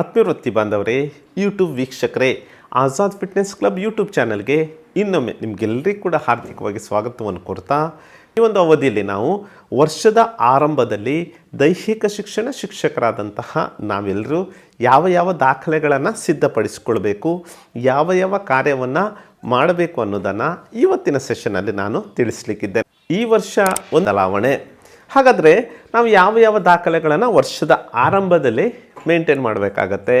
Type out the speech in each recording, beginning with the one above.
ಆತ್ಮೀಯವೃತ್ತಿ ಬಾಂಧವರೇ ಯೂಟ್ಯೂಬ್ ವೀಕ್ಷಕರೇ, Azad fitness club YouTube ಚಾನಲ್ಗೆ ಇನ್ನೊಮ್ಮೆ ನಿಮಗೆಲ್ಲರಿಗೂ ಕೂಡ ಹಾರ್ದಿಕವಾಗಿ ಸ್ವಾಗತವನ್ನು ಕೊಡ್ತಾ ಈ ಒಂದು ಅವಧಿಯಲ್ಲಿ ನಾವು ವರ್ಷದ ಆರಂಭದಲ್ಲಿ ದೈಹಿಕ ಶಿಕ್ಷಣ ಶಿಕ್ಷಕರಾದಂತಹ ನಾವೆಲ್ಲರೂ ಯಾವ ಯಾವ ದಾಖಲೆಗಳನ್ನು ಸಿದ್ಧಪಡಿಸಿಕೊಳ್ಬೇಕು, ಯಾವ ಯಾವ ಕಾರ್ಯವನ್ನು ಮಾಡಬೇಕು ಅನ್ನೋದನ್ನು ಇವತ್ತಿನ ಸೆಷನಲ್ಲಿ ನಾನು ತಿಳಿಸ್ಲಿಕ್ಕಿದ್ದೆ. ಈ ವರ್ಷ ಒಂದು ಬದಲಾವಣೆ. ಹಾಗಾದರೆ ನಾವು ಯಾವ ಯಾವ ದಾಖಲೆಗಳನ್ನು ವರ್ಷದ ಆರಂಭದಲ್ಲಿ ಮೇಂಟೈನ್ ಮಾಡಬೇಕಾಗತ್ತೆ.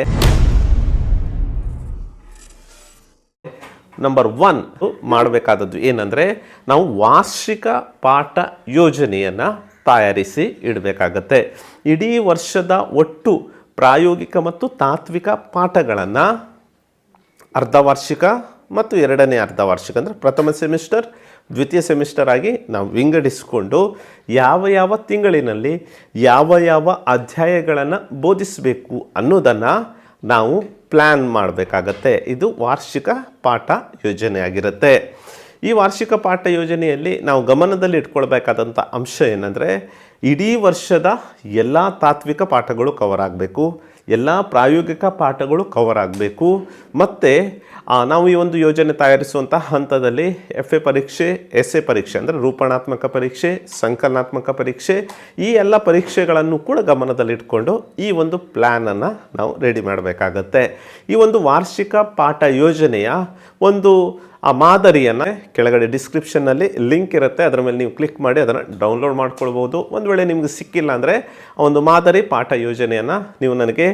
ನಂಬರ್ ಒನ್ ಮಾಡಬೇಕಾದದ್ದು ಏನಂದರೆ ನಾವು ವಾರ್ಷಿಕ ಪಾಠ ಯೋಜನೆಯನ್ನು ತಯಾರಿಸಿ ಇಡಬೇಕಾಗತ್ತೆ. ಇಡೀ ವರ್ಷದ ಒಟ್ಟು ಪ್ರಾಯೋಗಿಕ ಮತ್ತು ತಾತ್ವಿಕ ಪಾಠಗಳನ್ನು ಅರ್ಧವಾರ್ಷಿಕ ಮತ್ತು ಎರಡನೇ ಅರ್ಧವಾರ್ಷಿಕ ಅಂದರೆ ಪ್ರಥಮ ಸೆಮಿಸ್ಟರ್ ದ್ವಿತೀಯ ಸೆಮಿಸ್ಟರ್ ಆಗಿ ನಾವು ವಿಂಗಡಿಸಿಕೊಂಡು ಯಾವ ಯಾವ ತಿಂಗಳಿನಲ್ಲಿ ಯಾವ ಯಾವ ಅಧ್ಯಾಯಗಳನ್ನು ಬೋಧಿಸಬೇಕು ಅನ್ನೋದನ್ನು ನಾವು ಪ್ಲ್ಯಾನ್ ಮಾಡಬೇಕಾಗತ್ತೆ. ಇದು ವಾರ್ಷಿಕ ಪಾಠ ಯೋಜನೆ ಆಗಿರುತ್ತೆ ಈ ವಾರ್ಷಿಕ ಪಾಠ ಯೋಜನೆಯಲ್ಲಿ ನಾವು ಗಮನದಲ್ಲಿ ಇಟ್ಕೊಳ್ಬೇಕಾದಂಥ ಅಂಶ ಏನಂದರೆ, ಇಡೀ ವರ್ಷದ ಎಲ್ಲ ತಾತ್ವಿಕ ಪಾಠಗಳು ಕವರ್ ಆಗಬೇಕು. ಎಲ್ಲ ಪ್ರಾಯೋಗಿಕ ಪಾಠಗಳು ಕವರ್ ಆಗಬೇಕು. ಮತ್ತು ನಾವು ಈ ಒಂದು ಯೋಜನೆ ತಯಾರಿಸುವಂಥ ಹಂತದಲ್ಲಿ ಎಫ್ ಎ ಪರೀಕ್ಷೆ ಎಸ್ ಎ ಪರೀಕ್ಷೆ ಅಂದರೆ ರೂಪಣಾತ್ಮಕ ಪರೀಕ್ಷೆ, ಸಂಕಲನಾತ್ಮಕ ಪರೀಕ್ಷೆ, ಈ ಎಲ್ಲ ಪರೀಕ್ಷೆಗಳನ್ನು ಕೂಡ ಗಮನದಲ್ಲಿಟ್ಕೊಂಡು ಈ ಒಂದು ಪ್ಲ್ಯಾನನ್ನು ನಾವು ರೆಡಿ ಮಾಡಬೇಕಾಗತ್ತೆ. ಈ ಒಂದು ವಾರ್ಷಿಕ ಪಾಠ ಯೋಜನೆಯ ಒಂದು ಆ ಮಾದರಿಯನ್ನು ಕೆಳಗಡೆ ಡಿಸ್ಕ್ರಿಪ್ಷನ್ನಲ್ಲಿ ಲಿಂಕ್ ಇರುತ್ತೆ. ಅದರ ಮೇಲೆ ನೀವು ಕ್ಲಿಕ್ ಮಾಡಿ ಅದನ್ನು ಡೌನ್ಲೋಡ್ ಮಾಡ್ಕೊಳ್ಬೋದು ಒಂದು ವೇಳೆ ನಿಮಗೆ ಸಿಕ್ಕಿಲ್ಲ ಅಂದರೆ ಒಂದು ಮಾದರಿ ಪಾಠ ಯೋಜನೆಯನ್ನು ನೀವು ನನಗೆ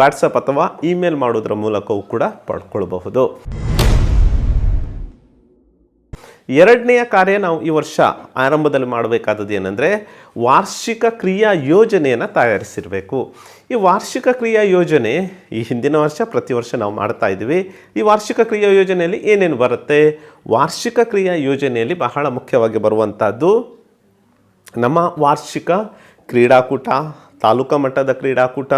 ವಾಟ್ಸಪ್ ಅಥವಾ ಇಮೇಲ್ ಮಾಡೋದ್ರ ಮೂಲಕವೂ ಕೂಡ ಪಡ್ಕೊಳ್ಬಹುದು. ಎರಡನೆಯ ಕಾರ್ಯ ನಾವು ಈ ವರ್ಷ ಆರಂಭದಲ್ಲಿ ಮಾಡಬೇಕಾದದ್ದು ಏನಂದರೆ ವಾರ್ಷಿಕ ಕ್ರಿಯಾ ಯೋಜನೆಯನ್ನು ತಯಾರಿಸಿರಬೇಕು. ಈ ವಾರ್ಷಿಕ ಕ್ರಿಯಾ ಯೋಜನೆ ಈ ಹಿಂದಿನ ವರ್ಷ, ಪ್ರತಿ ವರ್ಷ ನಾವು ಮಾಡ್ತಾ ಇದ್ದೀವಿ. ಈ ವಾರ್ಷಿಕ ಕ್ರಿಯಾ ಯೋಜನೆಯಲ್ಲಿ ಏನೇನು ಬರುತ್ತೆ? ವಾರ್ಷಿಕ ಕ್ರಿಯಾ ಯೋಜನೆಯಲ್ಲಿ ಬಹಳ ಮುಖ್ಯವಾಗಿ ಬರುವಂಥದ್ದು ನಮ್ಮ ವಾರ್ಷಿಕ ಕ್ರೀಡಾಕೂಟ, ತಾಲೂಕು ಮಟ್ಟದ ಕ್ರೀಡಾಕೂಟ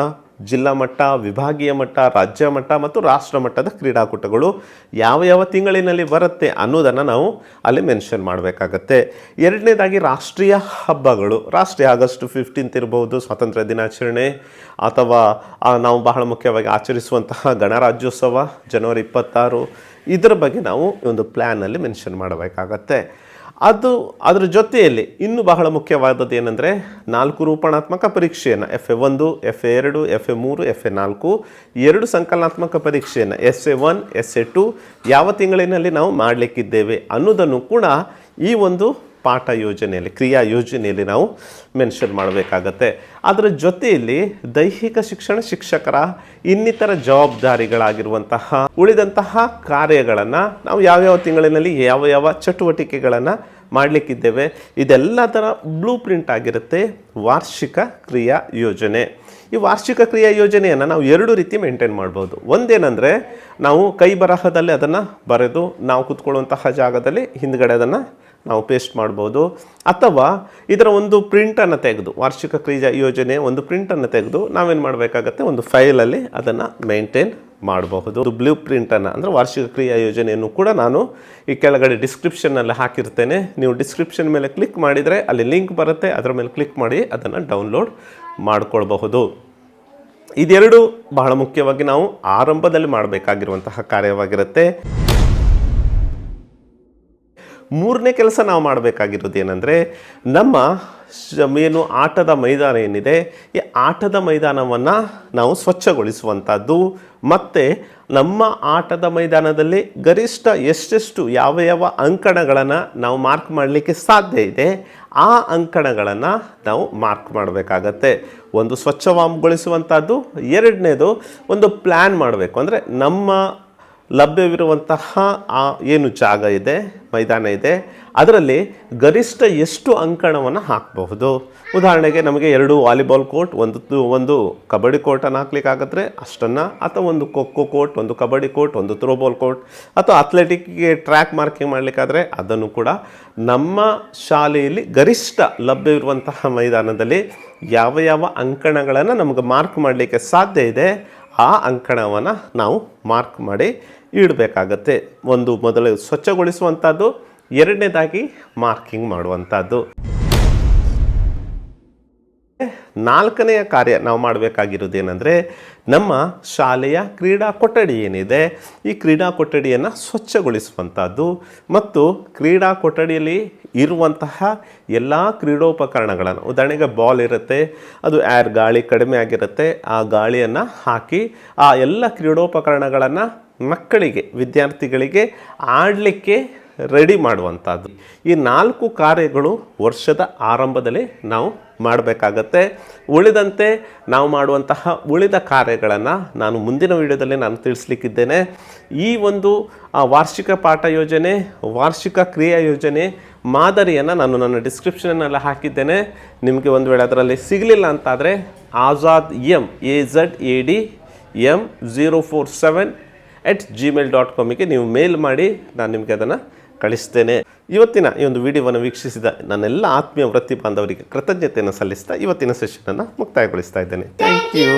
ಜಿಲ್ಲಾ ಮಟ್ಟ, ವಿಭಾಗೀಯ ಮಟ್ಟ, ರಾಜ್ಯ ಮಟ್ಟ ಮತ್ತು ರಾಷ್ಟ್ರ ಮಟ್ಟದ ಕ್ರೀಡಾಕೂಟಗಳು ಯಾವ ಯಾವ ತಿಂಗಳಿನಲ್ಲಿ ಬರುತ್ತೆ ಅನ್ನೋದನ್ನು ನಾವು ಅಲ್ಲಿ ಮೆನ್ಷನ್ ಮಾಡಬೇಕಾಗತ್ತೆ. ಎರಡನೇದಾಗಿ ರಾಷ್ಟ್ರೀಯ ಹಬ್ಬಗಳು. ರಾಷ್ಟ್ರೀಯ ಆಗಸ್ಟ್ ಫಿಫ್ಟೀನ್ತ್ ಇರ್ಬೋದು, ಸ್ವಾತಂತ್ರ್ಯ ದಿನಾಚರಣೆ ಅಥವಾ ನಾವು ಬಹಳ ಮುಖ್ಯವಾಗಿ ಆಚರಿಸುವಂತಹ ಗಣರಾಜ್ಯೋತ್ಸವ, ಜನವರಿ ಇಪ್ಪತ್ತಾರು. ಇದರ ಬಗ್ಗೆ ನಾವು ಒಂದು ಪ್ಲ್ಯಾನಲ್ಲಿ ಮೆನ್ಷನ್ ಮಾಡಬೇಕಾಗತ್ತೆ. ಅದು ಅದರ ಜೊತೆಯಲ್ಲಿ ಇನ್ನೂ ಬಹಳ ಮುಖ್ಯವಾದದ್ದು ಏನಂದರೆ ನಾಲ್ಕು ರೂಪಣಾತ್ಮಕ ಪರೀಕ್ಷೆಯನ್ನು ಎಫ್ ಎ ಒಂದು ಎಫ್ ಎ ಎರಡು ಎಫ್ ಎ ಮೂರು ಎಫ್ ಎ ನಾಲ್ಕು, ಎರಡು ಸಂಕಲನಾತ್ಮಕ ಪರೀಕ್ಷೆಯನ್ನು S A one S A two ಯಾವ ತಿಂಗಳಿನಲ್ಲಿ ನಾವು ಮಾಡಲಿಕ್ಕಿದ್ದೇವೆ ಅನ್ನೋದನ್ನು ಕೂಡ ಈ ಒಂದು ಪಾಠ ಯೋಜನೆಯಲ್ಲಿ, ಕ್ರಿಯಾ ಯೋಜನೆಯಲ್ಲಿ ನಾವು ಮೆನ್ಷನ್ ಮಾಡಬೇಕಾಗತ್ತೆ. ಅದರ ಜೊತೆಯಲ್ಲಿ ದೈಹಿಕ ಶಿಕ್ಷಣ ಶಿಕ್ಷಕರ, ಇನ್ನಿತರ ಜವಾಬ್ದಾರಿಗಳಾಗಿರುವಂತಹ, ಉಳಿದಂತಹ ಕಾರ್ಯಗಳನ್ನು ನಾವು ಯಾವ್ಯಾವ ತಿಂಗಳಿನಲ್ಲಿ ಯಾವ ಯಾವ ಚಟುವಟಿಕೆಗಳನ್ನು ಮಾಡಲಿಕ್ಕಿದ್ದೇವೆ, ಇದೆಲ್ಲದರ ಬ್ಲೂ ಪ್ರಿಂಟ್ ಆಗಿರುತ್ತೆ ವಾರ್ಷಿಕ ಕ್ರಿಯಾ ಯೋಜನೆ. ಈ ವಾರ್ಷಿಕ ಕ್ರಿಯಾ ಯೋಜನೆಯನ್ನು ನಾವು ಎರಡು ರೀತಿ ಮೇಂಟೈನ್ ಮಾಡ್ಬೋದು. ಒಂದೇನೆಂದರೆ, ನಾವು ಕೈ ಬರಹದಲ್ಲಿ ಅದನ್ನು ಬರೆದು ನಾವು ಕೂತ್ಕೊಳ್ಳುವಂತಹ ಜಾಗದಲ್ಲಿ ಹಿಂದ್ಗಡೆ ಅದನ್ನು ನಾವು ಪೇಸ್ಟ್ ಮಾಡ್ಬೋದು. ಅಥವಾ ಇದರ ಒಂದು ಪ್ರಿಂಟನ್ನು ತೆಗೆದು, ವಾರ್ಷಿಕ ಕ್ರಿಯಾ ಯೋಜನೆ ಒಂದು ಪ್ರಿಂಟನ್ನು ತೆಗೆದು ನಾವೇನು ಮಾಡಬೇಕಾಗತ್ತೆ? ಒಂದು ಫೈಲಲ್ಲಿ ಅದನ್ನು ಮೇಂಟೈನ್ ಮಾಡಬಹುದು. ಅದು ಬ್ಲೂ ಪ್ರಿಂಟನ್ನು ಅಂದರೆ ವಾರ್ಷಿಕ ಕ್ರಿಯಾ ಯೋಜನೆಯನ್ನು ಕೂಡ ನಾನು ಈ ಕೆಳಗಡೆ ಡಿಸ್ಕ್ರಿಪ್ಷನ್ನಲ್ಲಿ ಹಾಕಿರ್ತೇನೆ. ನೀವು ಡಿಸ್ಕ್ರಿಪ್ಷನ್ ಮೇಲೆ ಕ್ಲಿಕ್ ಮಾಡಿದರೆ ಅಲ್ಲಿ ಲಿಂಕ್ ಬರುತ್ತೆ, ಅದರ ಮೇಲೆ ಕ್ಲಿಕ್ ಮಾಡಿ ಅದನ್ನು ಡೌನ್ಲೋಡ್ ಮಾಡಿಕೊಳ್ಬಹುದು. ಇದೆರಡು ಬಹಳ ಮುಖ್ಯವಾಗಿ ನಾವು ಆರಂಭದಲ್ಲಿ ಮಾಡಬೇಕಾಗಿರುವಂತಹ ಕಾರ್ಯವಾಗಿರುತ್ತೆ. ಮೂರನೇ ಕೆಲಸ ನಾವು ಮಾಡಬೇಕಾಗಿರೋದು ಏನಂದರೆ, ನಮ್ಮ ಏನು ಆಟದ ಮೈದಾನ ಏನಿದೆ, ಈ ಆಟದ ಮೈದಾನವನ್ನು ನಾವು ಸ್ವಚ್ಛಗೊಳಿಸುವಂಥದ್ದು, ಮತ್ತು ನಮ್ಮ ಆಟದ ಮೈದಾನದಲ್ಲಿ ಗರಿಷ್ಠ ಎಷ್ಟೆಷ್ಟು ಯಾವ ಯಾವ ಅಂಕಣಗಳನ್ನು ನಾವು ಮಾರ್ಕ್ ಮಾಡಲಿಕ್ಕೆ ಸಾಧ್ಯ ಇದೆ, ಆ ಅಂಕಣಗಳನ್ನು ನಾವು ಮಾರ್ಕ್ ಮಾಡಬೇಕಾಗತ್ತೆ. ಒಂದು ಸ್ವಚ್ಛವಾಗಿಗೊಳಿಸುವಂಥದ್ದು ಎರಡನೇದು ಒಂದು ಪ್ಲ್ಯಾನ್ ಮಾಡಬೇಕು. ಅಂದರೆ ನಮ್ಮ ಲಭ್ಯವಿರುವಂತಹ ಆ ಏನು ಜಾಗ ಇದೆ, ಮೈದಾನ ಇದೆ, ಅದರಲ್ಲಿ ಗರಿಷ್ಠ ಎಷ್ಟು ಅಂಕಣವನ್ನು ಹಾಕಬಹುದು? ಉದಾಹರಣೆಗೆ ನಮಗೆ ಎರಡು ವಾಲಿಬಾಲ್ ಕೋರ್ಟ್, ಒಂದು ಒಂದು ಕಬಡ್ಡಿ ಕೋರ್ಟನ್ನು ಹಾಕ್ಲಿಕ್ಕಾಗತ್ತೆ ಅಷ್ಟನ್ನು, ಅಥವಾ ಒಂದು ಖೋಖೋ ಕೋರ್ಟ್, ಒಂದು ಕಬಡ್ಡಿ ಕೋರ್ಟ್, ಒಂದು ಥ್ರೋಬಾಲ್ ಕೋರ್ಟ್, ಅಥವಾ ಅಥ್ಲೆಟಿಕ್ಗೆ ಟ್ರ್ಯಾಕ್ ಮಾರ್ಕಿಂಗ್ ಮಾಡಲಿಕ್ಕಾದರೆ ಅದನ್ನು ಕೂಡ ನಮ್ಮ ಶಾಲೆಯಲ್ಲಿ ಗರಿಷ್ಠ ಲಭ್ಯವಿರುವಂತಹ ಮೈದಾನದಲ್ಲಿ ಯಾವ ಯಾವ ಅಂಕಣಗಳನ್ನು ನಮಗೆ ಮಾರ್ಕ್ ಮಾಡಲಿಕ್ಕೆ ಸಾಧ್ಯ ಇದೆ, ಆ ಅಂಕಣವನ್ನು ನಾವು ಮಾರ್ಕ್ ಮಾಡಿ ಇಡಬೇಕಾಗತ್ತೆ ಒಂದು ಮೊದಲು ಸ್ವಚ್ಛಗೊಳಿಸುವಂಥದ್ದು ಎರಡನೇದಾಗಿ ಮಾರ್ಕಿಂಗ್ ಮಾಡುವಂಥದ್ದು. ನಾಲ್ಕನೆಯ ಕಾರ್ಯ ನಾವು ಮಾಡಬೇಕಾಗಿರೋದು ಏನಂದರೆ ನಮ್ಮ ಶಾಲೆಯ ಕ್ರೀಡಾ ಕೊಠಡಿ ಏನಿದೆ, ಈ ಕ್ರೀಡಾ ಕೊಠಡಿಯನ್ನು ಸ್ವಚ್ಛಗೊಳಿಸುವಂಥದ್ದು ಮತ್ತು ಕ್ರೀಡಾ ಕೊಠಡಿಯಲ್ಲಿ ಇರುವಂತಹ ಎಲ್ಲ ಕ್ರೀಡೋಪಕರಣಗಳನ್ನು, ಉದಾಹರಣೆಗೆ ಬಾಲ್ ಇರುತ್ತೆ, ಅದು ಏರ್ ಗಾಳಿ ಕಡಿಮೆ ಆಗಿರುತ್ತೆ, ಆ ಗಾಳಿಯನ್ನು ಹಾಕಿ ಆ ಎಲ್ಲ ಕ್ರೀಡೋಪಕರಣಗಳನ್ನು ಮಕ್ಕಳಿಗೆ, ವಿದ್ಯಾರ್ಥಿಗಳಿಗೆ ಆಡಲಿಕ್ಕೆ ರೆಡಿ ಮಾಡುವಂಥದ್ದು ಈ ನಾಲ್ಕು ಕಾರ್ಯಗಳು ವರ್ಷದ ಆರಂಭದಲ್ಲಿ ನಾವು ಮಾಡಬೇಕಾಗತ್ತೆ. ಉಳಿದಂತೆ ನಾವು ಮಾಡುವಂತಹ ಉಳಿದ ಕಾರ್ಯಗಳನ್ನು ನಾನು ಮುಂದಿನ ವಿಡಿಯೋದಲ್ಲಿ ನಾನು ತಿಳಿಸ್ಲಿಕ್ಕಿದ್ದೇನೆ. ಈ ಒಂದು ವಾರ್ಷಿಕ ಪಾಠ ಯೋಜನೆ, ವಾರ್ಷಿಕ ಕ್ರಿಯಾ ಯೋಜನೆ ಮಾದರಿಯನ್ನು ನಾನು ನನ್ನ ಡಿಸ್ಕ್ರಿಪ್ಷನಲ್ಲಿ ಹಾಕಿದ್ದೇನೆ. ನಿಮಗೆ ಒಂದು ವೇಳೆ ಅದರಲ್ಲಿ ಸಿಗಲಿಲ್ಲ ಅಂತಾದರೆ Azad M A Z, A D M zero four seven at gmail dot ಕಾಮಿಗೆ ನೀವು ಮೇಲ್ ಮಾಡಿ, ನಾನು ನಿಮಗೆ ಅದನ್ನು ಕಳಿಸ್ತೇನೆ. ಇವತ್ತಿನ ಈ ಒಂದು ವಿಡಿಯೋವನ್ನು ವೀಕ್ಷಿಸಿದ ನನ್ನೆಲ್ಲ ಆತ್ಮೀಯ ವೃತ್ತಿ ಬಾಂಧವರಿಗೆ ಕೃತಜ್ಞತೆಯನ್ನು ಸಲ್ಲಿಸ್ತಾ ಇವತ್ತಿನ ಸೆಷನನ್ನು ಮುಕ್ತಾಯಗೊಳಿಸ್ತಾ ಇದ್ದೇನೆ. Thank you